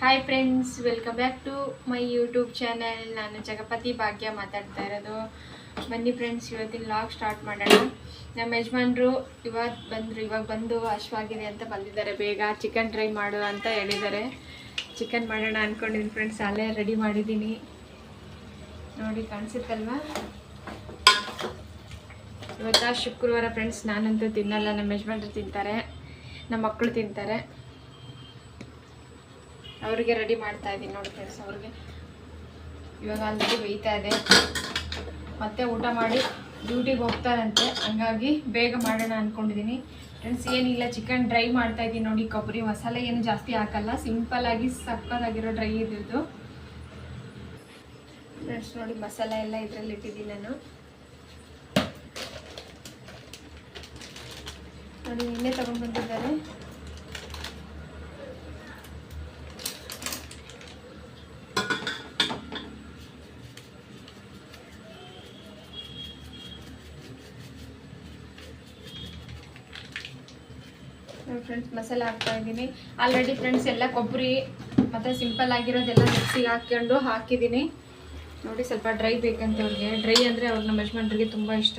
Hi friends welcome back to my YouTube channel ನಾನು ಜಗಪತಿ ಭಾಗ್ಯ ಮಾತಾಡ್ತಾ ಇರೋದು. ಬನ್ನಿ ಫ್ರೆಂಡ್ಸ್ ಇವತ್ತಿನ ಲಾಗ್ ಸ್ಟಾರ್ಟ್ ಮಾಡೋಣ. ನಮ್ಮ ಯಜಮಾನ್ರು ಇವಾಗ ಬಂದರು, ಇವಾಗ ಬಂದು ಹಶ್ವಾಗಿದೆ ಅಂತ ಬಂದಿದ್ದಾರೆ. ಬೇಗ ಚಿಕನ್ ಡ್ರೈ ಮಾಡು ಅಂತ ಹೇಳಿದ್ದಾರೆ. ಚಿಕನ್ ಮಾಡೋಣ ಅಂದ್ಕೊಂಡಿದ್ದೀನಿ ಫ್ರೆಂಡ್ಸ್ ಅಲ್ಲೇ ರೆಡಿ ಮಾಡಿದ್ದೀನಿ. ನೋಡಿ, ಕಾಣಿಸುತ್ತಲ್ವಾ? ಇವತ್ತ ಶುಕ್ರವಾರ ಫ್ರೆಂಡ್ಸ್ ನಾನಂತೂ ತಿನ್ನಲ್ಲ. ನಮ್ಮ ಯಜಮಾನ್ರು ತಿಂತಾರೆ, ನಮ್ಮ ಮಕ್ಕಳು ತಿಂತಾರೆ. ಅವ್ರಿಗೆ ರೆಡಿ ಮಾಡ್ತಾ ಇದ್ದೀನಿ ನೋಡಿ ಫ್ರೆಂಡ್ಸ್ ಅವ್ರಿಗೆ. ಇವಾಗ ಅಲ್ಲಿ ಬೈತಾ ಇದೆ. ಮತ್ತೆ ಊಟ ಮಾಡಿ ಡ್ಯೂಟಿಗೆ ಹೋಗ್ತಾರಂತೆ. ಹಂಗಾಗಿ ಬೇಗ ಮಾಡೋಣ ಅಂದ್ಕೊಂಡಿದ್ದೀನಿ ಫ್ರೆಂಡ್ಸ್ ಏನಿಲ್ಲ ಚಿಕನ್ ಡ್ರೈ ಮಾಡ್ತಾ ಇದ್ದೀನಿ ನೋಡಿ ಕೊಬ್ಬರಿ ಮಸಾಲೆ ಏನು ಜಾಸ್ತಿ ಹಾಕಲ್ಲ. ಸಿಂಪಲ್ ಆಗಿ ಸಕ್ಕತ್ತಾಗಿರೋ ಡ್ರೈ ಇದ್ದಿದ್ದು ಫ್ರೆಂಡ್ಸ್ ನೋಡಿ ಮಸಾಲೆ ಎಲ್ಲ ಇದರಲ್ಲಿ ಇಟ್ಟಿದ್ದೀನಿ ನಾನು. ನೋಡಿ, ನಿನ್ನೆ ತಗೊಂಡು ಬಂದಿದ್ದಾರೆ. ಫ್ರೆಂಡ್ಸ್ ಮಸಾಲೆ ಹಾಕ್ತಾ ಇದ್ದೀನಿ. ಆಲ್ರೆಡಿ ಫ್ರೆಂಡ್ಸ್ ಎಲ್ಲ ಕೊಬ್ಬರಿ ಮತ್ತು ಸಿಂಪಲ್ ಆಗಿರೋದೆಲ್ಲ ಮಿಕ್ಸಿಗೆ ಹಾಕ್ಕೊಂಡು ಹಾಕಿದ್ದೀನಿ. ನೋಡಿ ಸ್ವಲ್ಪ ಡ್ರೈ ಬೇಕಂತ ಅವ್ರಿಗೆ. ಡ್ರೈ ಅಂದರೆ ಅವ್ರ ನಮ್ಮ ಯಜಮಾನ್ರಿಗೆ ತುಂಬ ಇಷ್ಟ.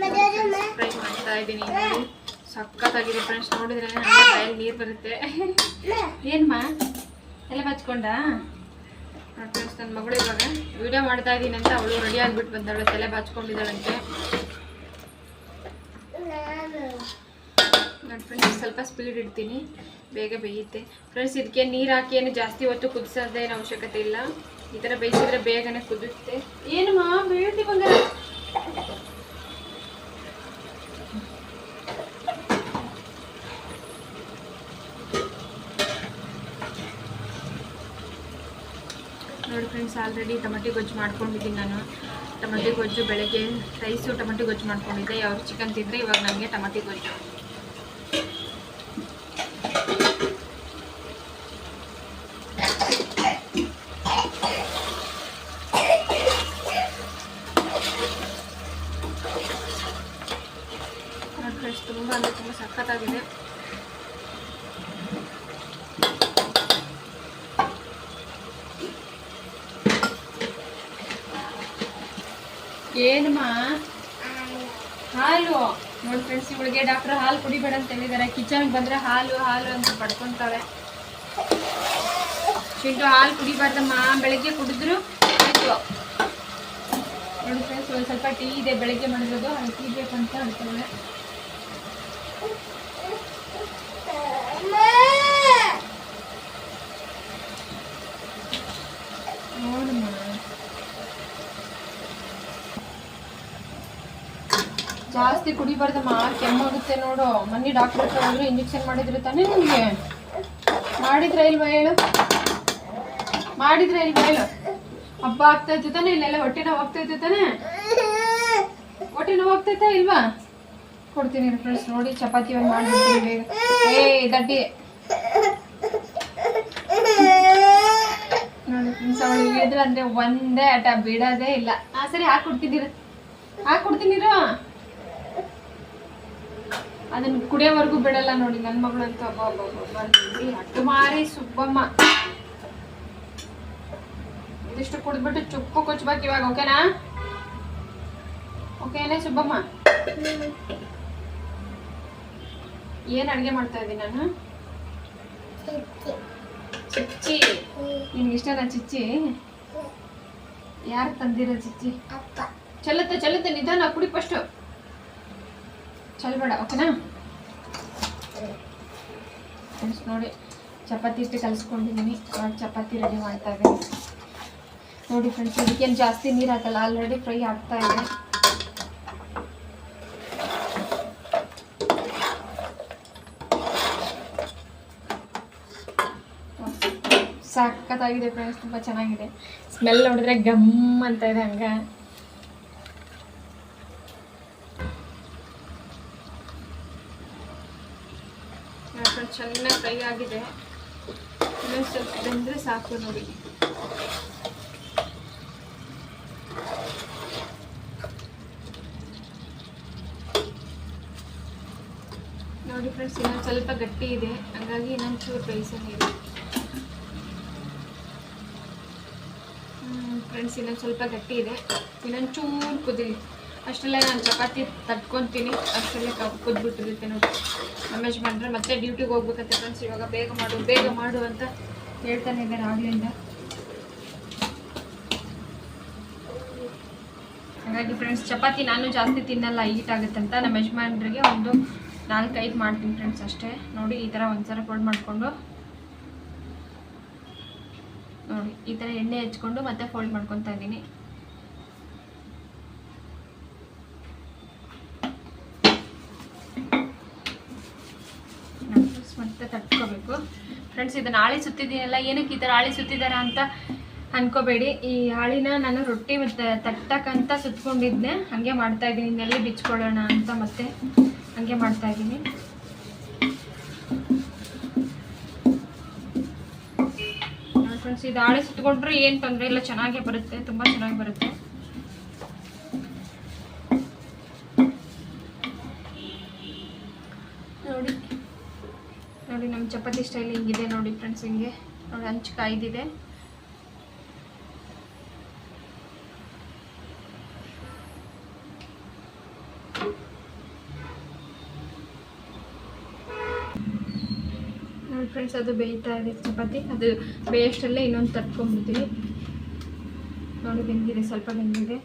ಸಕ್ಕತ್ತಾಗಿದೆ ಫ್ರೈ ಮಾಡ್ತಾ ಇದ್ದೀನಿ ನೋಡಿ ಸಖತ್ತಾಗಿದೆ ಫ್ರೆಂಡ್ಸ್ ನೋಡಿದ್ರೆ ನನಗೆ ಬಾಯಲ್ಲಿ ನೀರು ಬರುತ್ತೆ. ಏನಮ್ಮ ಎಲ್ಲ ಬಚ್ಕೊಂಡಾ? ಫ್ರೆಂಡ್ಸ್ ನನ್ನ ಮಗಳು ಇವಾಗ ವಿಡಿಯೋ ಮಾಡ್ತಾ ಇದ್ದೀನಿ ಅಂತ ಅವಳು ರೆಡಿ ಆಗಿಬಿಟ್ಟು ಬಂದಾಳು, ತಲೆ ಬಾಚ್ಕೊಂಡಿದ್ದಾಳಂತೆ. ನೋಡಿ ಫ್ರೆಂಡ್ಸ್ ಸ್ವಲ್ಪ ಸ್ಪೀಡ್ ಇಡ್ತೀನಿ. ಬೇಗ ಬೇಯುತ್ತೆ. ಫ್ರೆಂಡ್ಸ್ ಇದಕ್ಕೆ ನೀರು ಹಾಕಿ ಏನು ಜಾಸ್ತಿ ಹೊತ್ತು ಕುದಿಸೋದೇನು ಅವಶ್ಯಕತೆ ಇಲ್ಲ. ಈ ಥರ ಬೇಯಿಸಿದ್ರೆ ಬೇಗನೆ ಕುದಿಯುತ್ತೆ. ಏನು ಮಾ ಬೇಳ್ತಿ ಬಂಗಾರ ನೋಡಿ ಫ್ರೆಂಡ್ಸ್ ಆಲ್ರೆಡಿ ಟೊಮೆಟೊ ಗೊಜ್ಜು ಮಾಡ್ಕೊಂಡಿದ್ದೀನಿ ನಾನು. ಟೊಮೆಟೊ ಗೊಜ್ಜು ಬೆಳಗ್ಗೆ ರೈಸು ಟೊಮೆಟೊ ಗೊಜ್ಜು ಮಾಡ್ಕೊಂಡಿದ್ದೆ. ಅವ್ರು ಚಿಕನ್ ತಿಂದರೆ ಇವಾಗ ನನಗೆ ಟೊಮೆಟೊ ಗೊಜ್ಜು ನೋಡಿ ಫ್ರೆಂಡ್ಸ್ ತುಂಬ ಅಂದರೆ ತುಂಬ ಸಖತ್ತಾಗಿದೆ ಏನಮ್ಮ ಹಾಲು. ನೋಡಿ ಫ್ರೆಂಡ್ಸ್ ಇವಳಿಗೆ ಡಾಕ್ಟರ್ ಹಾಲು ಕುಡಿಬೇಡ ಅಂತ ಹೇಳಿದ್ದಾರೆ ಕಿಚನ್ಗೆ ಬಂದ್ರೆ ಹಾಲು ಹಾಲು ಅಂತ ಪಡ್ಕೊತಾಳೆ. ಚಿಂಟು ಹಾಲು ಕುಡಿಬಾರ್ದಮ್ಮ. ಬೆಳಗ್ಗೆ ಕುಡಿದ್ರು ನೋಡಿ ಫ್ರೆಂಡ್ಸ್ ಒಂದು ಸ್ವಲ್ಪ ಟೀ ಇದೆ, ಬೆಳಗ್ಗೆ ಮಾಡಿರೋದು. ಅದು ಟೀ ಅಂತ ಹೇಳ್ತಾಳೆ ಜಾಸ್ತಿ ಕುಡಿಬಾರ್ದಮ್ಮ ಕೆಮ್ಮಾಗುತ್ತೆ ನೋಡು. ಮನ್ನಿ ಡಾಕ್ಟರ್ ಹತ್ರ ಇಂಜೆಕ್ಷನ್ ಮಾಡಿದ್ರೆ ತಾನೇ ನಿಮಗೆ? ಮಾಡಿದ್ರೆ ಇಲ್ವಾ ಹೇಳು? ಮಾಡಿದ್ರೆ ಇಲ್ವಾ ಹೇಳು? ಹಬ್ಬ ಆಗ್ತಾ ಇತ್ತು ತಾನೆ, ಇಲ್ಲೆಲ್ಲ ಹೊಟ್ಟೆ ನೋವು ಹೋಗ್ತಾ ಇತ್ತು ತಾನೆ? ಹೊಟ್ಟೆ ನೋವು ಆಗ್ತೈತಾ ಇಲ್ವಾ? ಕೊಡ್ತೀನಿ ಫ್ರೆಂಡ್ಸ್ ನೋಡಿ ಚಪಾತಿ ಒಂದು ಮಾಡಿಬಿಡ್ತೀನಿ ಬೇಗ. ಏ, ದಡ್ಡಿ. ನೋಡಿ ಅವಳು ಅಂದ್ರೆ ಒಂದೇ ಆಟ, ಬಿಡೋದೇ ಇಲ್ಲ. ಹಾ ಸರಿ, ಹಾಕ್ಕೊಡ್ತೀನಿ ಹಾಕ್ಕೊಡ್ತೀನಿರು ಅದನ್ನ ಕುಡಿಯೋವರೆಗೂ ಬಿಡಲ್ಲ ನೋಡಿ ನನ್ನ ಮಗಳಂತೂ ಹಬ್ಬ ಸುಬ್ಬಮ್ಮ. ಇದಿಷ್ಟು ಕುಡಿದ್ಬಿಟ್ಟು ಚುಪ್ಪು ಕೊಚ್ಬೇಕು ಇವಾಗ ಓಕೆನಾ? ಓಕೆನೇ ಸುಬ್ಬಮ್ಮ? ಏನ್ ಅಡ್ಗೆ ಮಾಡ್ತಾ ಇದ್ದೀನಿ ನಾನು? ಚಿಚ್ಚಿ. ನಿನ್ಗೆ ಇಷ್ಟನಾ ಚಿಚ್ಚಿ? ಯಾರು ತಂದಿರೋ ಚಿಚ್ಚಿ? ಚಲುತ್ತೆ ಚಲುತ್ತೆ ನಿಧಾನ ಕುಡಿ ಫಸ್ಟು ಚಲ್ಬೇಡ ಓಕೆನಾ? ಫ್ರೆಂಡ್ಸ್ ನೋಡಿ, ಚಪಾತಿ ಇಷ್ಟು ಕಲಿಸ್ಕೊಂಡಿದ್ದೀನಿ ಇವಾಗ ಚಪಾತಿ ರೆಡಿ ಮಾಡ್ತಾ ಇದ್ದೀನಿ. ನೋಡಿ ಫ್ರೆಂಡ್ಸ್ ಇದಕ್ಕೇನು ಜಾಸ್ತಿ ನೀರು ಹಾಕಲ್ಲ ಆಲ್ರೆಡಿ ಫ್ರೈ ಆಗ್ತಾ ಇದೆ. ಸಕ್ಕತ್ತಾಗಿದೆ ಫ್ರೆಂಡ್ಸ್ ತುಂಬ ಚೆನ್ನಾಗಿದೆ. ಸ್ಮೆಲ್ ನೋಡಿದ್ರೆ ಗಮ್ ಅಂತ ಇದೆ ಹಂಗೆ. ಚೆನ್ನಾಗಿ ಕೈ ಆಗಿದೆ ಇನ್ನೊಂದು ಸ್ವಲ್ಪ ಬೆಂದರೆ ಸಾಕು ನೋಡಿ. ನೋಡಿ ಫ್ರೆಂಡ್ಸ್ ಇನ್ನೊಂದು ಸ್ವಲ್ಪ ಗಟ್ಟಿ ಇದೆ. ಹಂಗಾಗಿ ಇನ್ನೊಂದು ಚೂರು ಬೇಯಿಸೋಣ ಇದೆ ಫ್ರೆಂಡ್ಸ್ ಇನ್ನೊಂದು ಸ್ವಲ್ಪ ಗಟ್ಟಿ ಇದೆ. ಇನ್ನೊಂದು ಚೂರು ಕುದಿಲಿ. ಅಷ್ಟರಲ್ಲೇ ನಾನು ಚಪಾತಿ ತಟ್ಕೊತೀನಿ. ಅಷ್ಟರಲ್ಲೇ ಕಪ್ ಕುದ್ಬಿಟ್ಟಿರುತ್ತೆ ನೋಡಿ. ನಮ್ಮ ಮಾಡಿದ್ರೆ ಮತ್ತೆ ಡ್ಯೂಟಿಗೆ ಹೋಗ್ಬೇಕಂತ ಫ್ರೆಂಡ್ಸ್ ಇವಾಗ ಬೇಗ ಮಾಡು ಬೇಗ ಮಾಡು ಅಂತ ಹೇಳ್ತಾನೆ ಇದ್ದಾರೆ ಆಗ್ಲಿಂದ. ಹಾಗಾಗಿ ಫ್ರೆಂಡ್ಸ್ ಚಪಾತಿ ನಾನು ಜಾಸ್ತಿ ತಿನ್ನಲ್ಲ ಅಂತ ನಮ್ಮ ಯಜಮಾನ್ರಿಗೆ ಒಂದು ನಾಲ್ಕೈದು ಮಾಡ್ತೀನಿ ಫ್ರೆಂಡ್ಸ್ ಅಷ್ಟೇ. ನೋಡಿ, ಈ ಥರ ಒಂದ್ಸಲ ಫೋಲ್ಡ್ ಮಾಡಿಕೊಂಡು. ನೋಡಿ, ಈ ಥರ ಎಣ್ಣೆ ಹಚ್ಕೊಂಡು ಮತ್ತೆ ಫೋಲ್ಡ್ ಮಾಡ್ಕೊತಾ ಇದ್ದೀನಿ ಫ್ರೆಂಡ್ಸ್ ಮತ್ತೆ ತಟ್ಕೋಬೇಕು ಫ್ರೆಂಡ್ಸ್ ಇದನ್ನ ಹಾಳಿ ಸುತ್ತಿದ್ದೀನಲ್ಲ, ಏನಕ್ಕೆ ಈ ಥರ ಹಾಳಿ ಸುತ್ತಿದಾರ ಅಂತ ಅನ್ಕೋಬೇಡಿ. ಈ ಹಾಳಿನ ನಾನು ರೊಟ್ಟಿ ಮತ್ತೆ ತಟ್ಟಕ್ಕಂತ ಹಾಗೆ ಮಾಡ್ತಾ ಇದ್ದೀನಿ. ಇನ್ನೆಲ್ಲಿ ಬಿಚ್ಕೊಳ್ಳೋಣ ಅಂತ ಮತ್ತೆ ಹಾಗೆ ಮಾಡ್ತಾ ಇದ್ದೀನಿ. ಫ್ರೆಂಡ್ಸ್ ಇದು ಹಾಳೆ ಸುತ್ಕೊಂಡ್ರೆ ಏನು ತೊಂದರೆ ಇಲ್ಲ. ಚೆನ್ನಾಗೇ ಬರುತ್ತೆ. ತುಂಬ ಚೆನ್ನಾಗಿ ಬರುತ್ತೆ. ನೋಡಿ ನಮ್ಮ ಚಪಾತಿ ಸ್ಟೈಲ್ ಹಿಂಗಿದೆ ನೋಡಿ ಫ್ರೆಂಡ್ಸ್ ಹಿಂಗೆ. ನೋಡಿ ಹಂಚು ಕಾಯ್ದಿದೆ. ನೋಡಿ ಫ್ರೆಂಡ್ಸ್ ಅದು ಬೇಯ್ತಾ ಇದೆ ಚಪಾತಿ. ಅದು ಬೇಯಷ್ಟಲ್ಲೇ ಇನ್ನೊಂದು ತಟ್ಕೊಂಡ್ಬಿಡ್ತೀವಿ ನೋಡಿ, ಬೆಂದಿದೆ, ಸ್ವಲ್ಪ ಬೆಂದಿದೆ.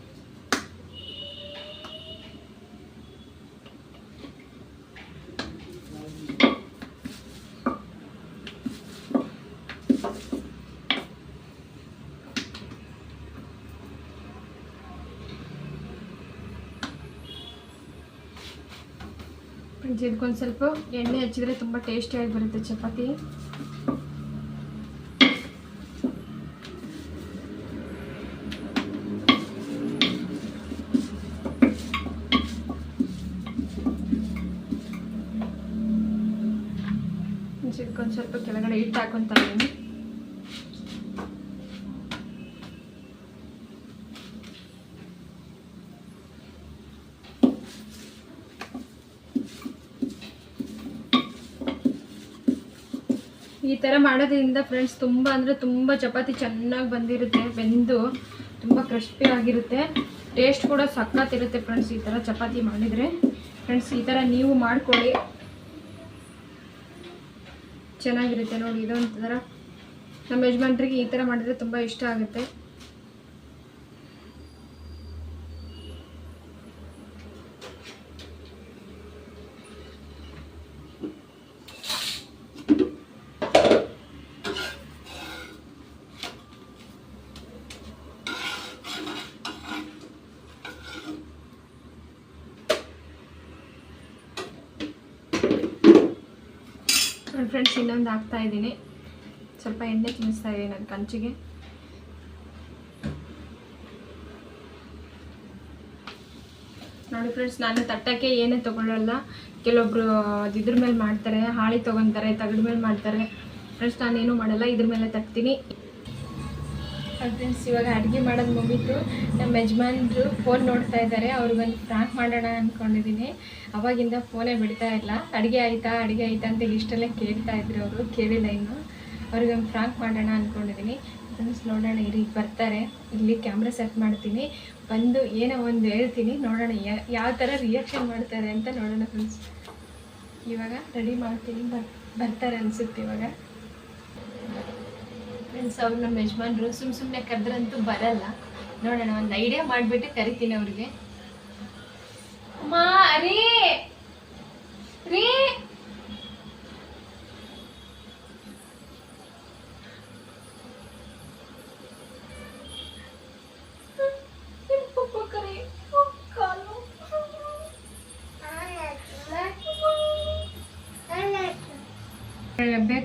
ಫ್ರೆಂಡ್ಸ್ ಇದಕ್ಕೊಂದು ಸ್ವಲ್ಪ ಎಣ್ಣೆ ಹಚ್ಚಿದ್ರೆ ತುಂಬ ಟೇಸ್ಟಿಯಾಗಿ ಬರುತ್ತೆ ಚಪಾತಿ. ಇದಕ್ಕೊಂದು ಸ್ವಲ್ಪ ಕೆಳಗಡೆ ಹಿಟ್ಟು ಹಾಕೊತಾ ಇದ್ದೀನಿ ಈ ಥರ ಮಾಡೋದ್ರಿಂದ ಫ್ರೆಂಡ್ಸ್ ತುಂಬ ಅಂದರೆ ತುಂಬ ಚಪಾತಿ ಚೆನ್ನಾಗಿ ಬಂದಿರುತ್ತೆ, ಬೆಂದು ತುಂಬ ಕ್ರಿಸ್ಪಿ ಆಗಿರುತ್ತೆ. ಟೇಸ್ಟ್ ಕೂಡ ಸಕ್ಕತ್ತಿರುತ್ತೆ ಫ್ರೆಂಡ್ಸ್ ಈ ಥರ ಚಪಾತಿ ಮಾಡಿದರೆ. ಫ್ರೆಂಡ್ಸ್ ಈ ಥರ ನೀವು ಮಾಡಿಕೊಳ್ಳಿ. ಚೆನ್ನಾಗಿರುತ್ತೆ ನೋಡಿ, ಇದೊಂಥರ. ನಮ್ಮ ಯಜಮಾನ್ರಿಗೆ ಈ ಥರ ಮಾಡಿದರೆ ತುಂಬ ಇಷ್ಟ ಆಗುತ್ತೆ. ನನ್ನ ಫ್ರೆಂಡ್ಸ್ ಇನ್ನೊಂದು ಹಾಕ್ತಾ ಇದ್ದೀನಿ. ಸ್ವಲ್ಪ ಎಣ್ಣೆ ತಿನ್ನಿಸ್ತಾ ಇದ್ದೀನಿ ನನ್ನ ಕಂಚಿಗೆ. ನೋಡಿ ಫ್ರೆಂಡ್ಸ್ ನಾನು ತಟ್ಟಕ್ಕೆ ಏನೇ ತೊಗೊಳ್ಳಲ್ಲ ಕೆಲವೊಬ್ರು ಇದ್ರ ಮೇಲೆ ಮಾಡ್ತಾರೆ, ಹಾಳಿ ತೊಗೊತಾರೆ, ತಗಡ ಮೇಲೆ ಮಾಡ್ತಾರೆ. ಫ್ರೆಂಡ್ಸ್ ನಾನೇನು ಮಾಡಲ್ಲ, ಇದ್ರ ಮೇಲೆ ತಟ್ತೀನಿ. ಫ್ರೆಂಡ್ಸ್ ಇವಾಗ ಅಡುಗೆ ಮಾಡೋದು ಮುಗಿತು. ನಮ್ಮ ಯಜಮಾನ್ರು ಫೋನ್ ನೋಡ್ತಾ ಇದ್ದಾರೆ. ಅವ್ರಿಗೊಂದು ಫ್ರಾಂಕ್ ಮಾಡೋಣ ಅಂದ್ಕೊಂಡಿದ್ದೀನಿ ಅವಾಗಿಂದ ಫೋನೇ ಬಿಡ್ತಾ ಇಲ್ಲ. ಅಡುಗೆ ಆಯಿತಾ ಅಡುಗೆ ಆಯಿತಾ ಅಂತ ಇಷ್ಟೆಲ್ಲ ಕೇಳ್ತಾ ಇದ್ರು ಅವರು. ಕೇಳಿಲ್ಲ ಇನ್ನು. ಅವ್ರಿಗೊಂದು ಫ್ರಾಂಕ್ ಮಾಡೋಣ ಅಂದ್ಕೊಂಡಿದ್ದೀನಿ ಫ್ರೆಂಡ್ಸ್ ನೋಡೋಣ. ಇರಿ ಬರ್ತಾರೆ. ಇಲ್ಲಿ ಕ್ಯಾಮ್ರಾ ಸೆಟ್ ಮಾಡ್ತೀನಿ. ಬಂದು ಏನೋ ಒಂದು ಹೇಳ್ತೀನಿ. ನೋಡೋಣ. ಯಾವ ಥರ ರಿಯಾಕ್ಷನ್ ಮಾಡ್ತಾರೆ ಅಂತ ನೋಡೋಣ ಫ್ರೆಂಡ್ಸ್ ಇವಾಗ ರೆಡಿ ಮಾಡ್ತೀನಿ. ಬರ್, ಬರ್ತಾರೆ ಅನಿಸುತ್ತೆ ಇವಾಗ. ಫ್ರೆಂಡ್ಸ್ ಅವ್ರು ನಮ್ಮ ಯಜಮಾನ್ರು ಸುಮ್ ಸುಮ್ಮನೆ ಕರೆದ್ರಂತೂ ಬರಲ್ಲ. ನೋಡೋಣ, ಒಂದು ಐಡಿಯಾ ಮಾಡಿಬಿಟ್ಟು ಕರಿತೀನಿ ಅವ್ರಿಗೆ. ಅಮ್ಮ ರೀ ರೀ.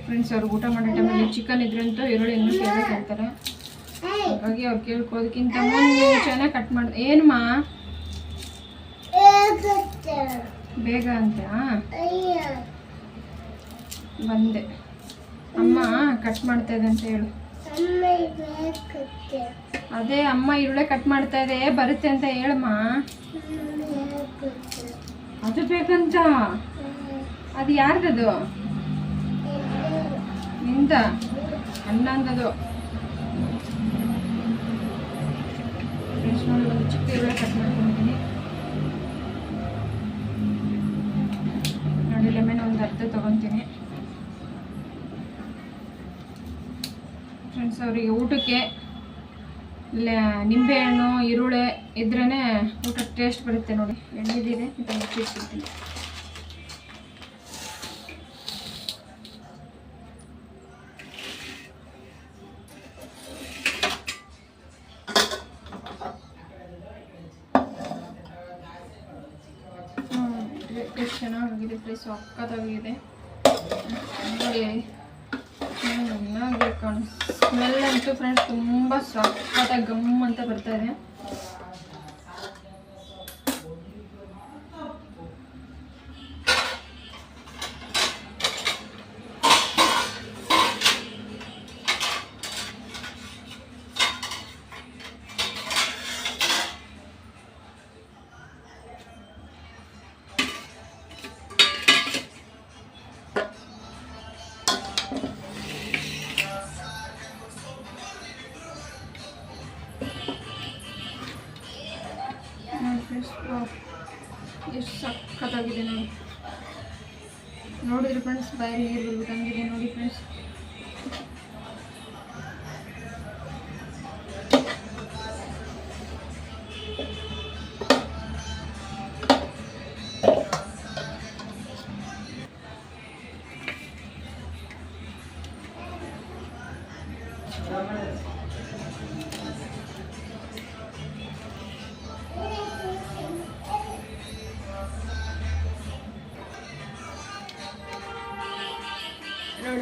ಫ್ರೆಂಡ್ಸ್ ಅವ್ರಿಗೆ ಊಟ ಮಾಡೋ ಟೈಮಲ್ಲಿ ಚಿಕನ್ ಇದ್ರಂತೂ ಈರುಳ್ಳಿ ಇನ್ನೂ ಕೇಳಕ್ಕೆ ಹಾಗಾಗಿ ಅವ್ರು ಕೇಳ್ಕೋದಕ್ಕಿಂತ ಮುಂದೆ ಚೆನ್ನಾಗಿ ಕಟ್ ಮಾಡಿ. ಏನಮ್ಮ ಬೇಗ ಅಂತ ಬಂದೆ. ಅಮ್ಮ ಕಟ್ ಮಾಡ್ತಾ ಇದೆ ಅಂತ ಹೇಳು. ಅದೇ ಅಮ್ಮ ಈರುಳ್ಳಿ ಕಟ್ ಮಾಡ್ತಾ ಇದೆ ಬರುತ್ತೆ ಅಂತ ಹೇಳಮ್ಮ. ಅದು ಬೇಕಂತ? ಅದು ಯಾರ್ದದು? ನಿಂದ ಅನ್ನ ಫ್ರೆಂಡ್ಸ್ ನೋಡಿ ಒಂದು ಚಿಕ್ಕ ಈರುಳ್ಳಿ ಕಟ್ ಮಾಡ್ಕೊಂಡಿದ್ದೀನಿ. ನೋಡಿ ಲೆಮನ್ ಒಂದು ಅರ್ಧ ತೊಗೊತೀನಿ. ಫ್ರೆಂಡ್ಸ್ ಅವರಿಗೆ ಊಟಕ್ಕೆ ನಿಂಬೆಹಣ್ಣು, ಈರುಳ್ಳಿ ಇದ್ರೇ ಊಟ ಟೇಸ್ಟ್ ಬರುತ್ತೆ ನೋಡಿ. ಎಣ್ಣೆದಿದೆ ಇದನ್ನು ಮುಚ್ಚಿಟ್ಬಿಡ್ತೀನಿ ಚೆನ್ನಾಗಿದೆ ಫ್ರೆಶ್ ಸಕ್ಕತ್ತಾಗಿದೆ ನೋಡಿ ಚೆನ್ನಾಗಿ ಸ್ಮೆಲ್ ಅಂತೂ ಫ್ರೆಂಡ್ಸ್ ತುಂಬ ಸಕ್ಕತ್ತಾಗಿ ಗಮ್ ಅಂತ ಬರ್ತಾ ಫ್ರೆಂಡ್ಸ್ ಎಷ್ಟು ಸಕ್ಕತ್ತಾಗಿದೆ ನೋಡಿ ನೋಡಿದ್ರೆ ಫ್ರೆಂಡ್ಸ್ ಬಾಯಲ್ಲಿ ನೀರು ಬರ್ಬೇಕು ಹಂಗಿದೆ ನೋಡಿ ಫ್ರೆಂಡ್ಸ್ ನೋಡಿ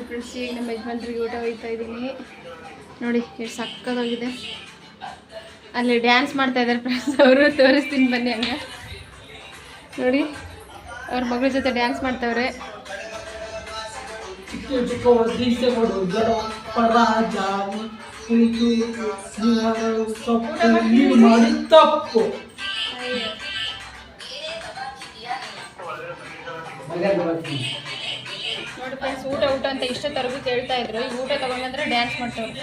ಫ್ರೆಂಡ್ಸ್ ಈಗ ನಮ್ಮ ಯಜಮಾನ್ರಿಗೆ ಊಟ ಹೋಗ್ತಾ ಇದ್ದೀನಿ ನೋಡಿ ಎಷ್ಟು ಸಕ್ಕತ್ತಾಗಿದೆ. ಅಲ್ಲಿ ಡ್ಯಾನ್ಸ್ ಮಾಡ್ತಾ ಇದ್ದಾರೆ ಫ್ರೆಂಡ್ಸ್ ಅವರು. ತೋರಿಸ್ತೀನಿ ಬನ್ನಿ ಹಂಗೆ. ನೋಡಿ ಅವ್ರ ಮಗಳ ಜೊತೆ ಡ್ಯಾನ್ಸ್ ಮಾಡ್ತಾವ್ರೆ. ತಪ್ಪು. ಫ್ರೆಂಡ್ಸ್ ಊಟ ಊಟ ಅಂತ ತರಗೂ ಕೇಳ್ತಾ ಇದ್ರು. ಈಗ ಊಟ ತಗೊಂಡ್ರೆ ಡ್ಯಾನ್ಸ್ ಮಾಡ್ತಾವ್ರೆ